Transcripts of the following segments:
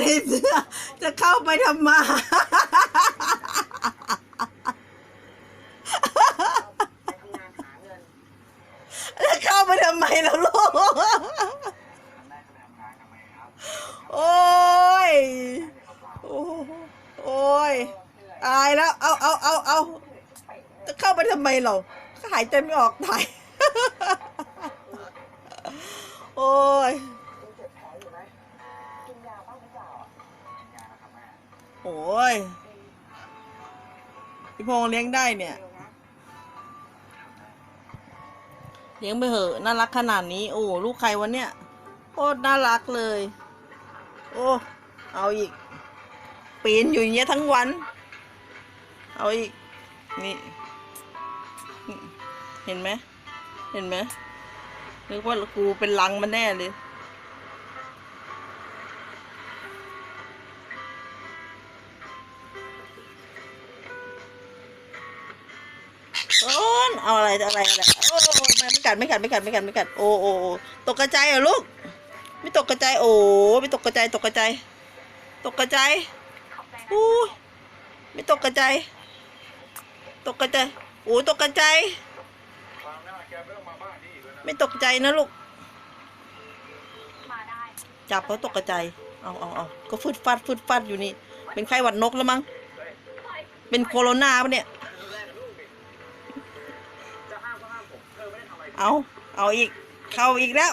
ในเสื้อ จะเข้าไปทำไมาจะเข้าไปทำไมล่ะลูก โอ้ยโอ้โอ้ยตายแล้ว เอาเอาเอาเอาจะเข้าไปทำไมเราก็หายใจไม่ออกตาย โอ้ย โอ้ยพี่พงษ์เลี้ยงได้เนี่ย เลี้ยงไปเหอะน่ารักขนาดนี้ โอ้ลูกใครวะเนี่ยโคตรน่ารักเลย โอ้เอาอีก ปีนอยู่อย่างเงี้ยทั้งวัน เอาอีก นี่นี่เห็นไหมเห็นไหมนึกว่ากูเป็นลังมันแน่เลย โอ้นเอาอะไรอะไรอะไรโอ้ไม่ไม่กัดไม่กัดไม่กัดไม่กัดไม่กัดโอ้โอ้ตกกระจายเหรอลูก ไม่ตกกระจายโอ้ไม่ตกกระจายตกกระจายตกกระจายอู้ยไม่ตกกระจายตกกระจายโอ้ตกกระจายไม่ตกใจนะลูกจับเขาตกกระจายเอาเอาเอาก็ฟึดฟัดฟึดฟัดอยู่นี่ เป็นไข้หวัดนกแล้วมั้ง เป็นโคโรนาปะเนี่ย เอา เอาอีก เข้าอีกแล้ว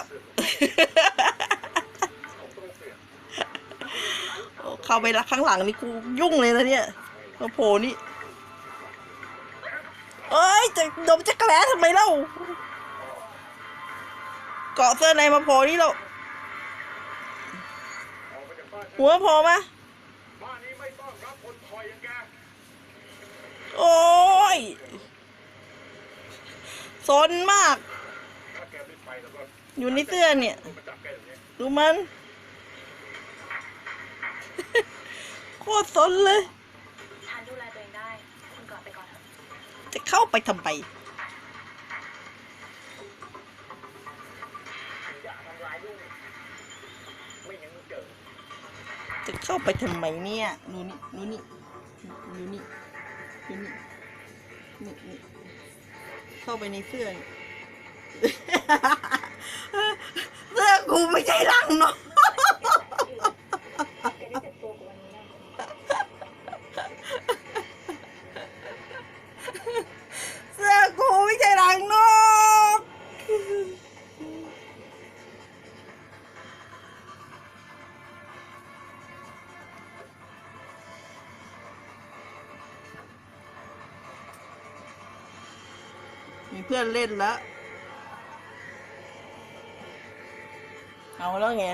เข้าไปละข้างหลังนี่กูยุ่งเลยนะเนี่ยมาโผล่นี่ เอ้ยจะดมจะแกระแลทำไมเล่า เกาะเสื้อในมาโผล่นี่เราหัวโผล่มาบ้านนี้ไม่ต้องรับคนคอยอย่างแกโอ้ยสนมาก อยู่ในเสื้อเนี่ยมาจับแกอย่างนี้ดูมัน โคตรสนเลย ฉันดูแลตัวเองได้ คุณกลับไปก่อนเถอะจะเข้าไปทำไมอย่าทำร้ายลูกไม่งั้นมึงเจอจะเข้าไปทำไมเนี่ยดูนี่ดูนี่ดูนี่ดูนี่นี่นี่เข้าไปในเสื้อนี่ เสื้อกูไม่ใช่รังเนาะจะได้เจ็บตัวกเสื้อกูไม่ใช่รังนกมีเพื่อนเล่นแล้ว เอาแล้วไง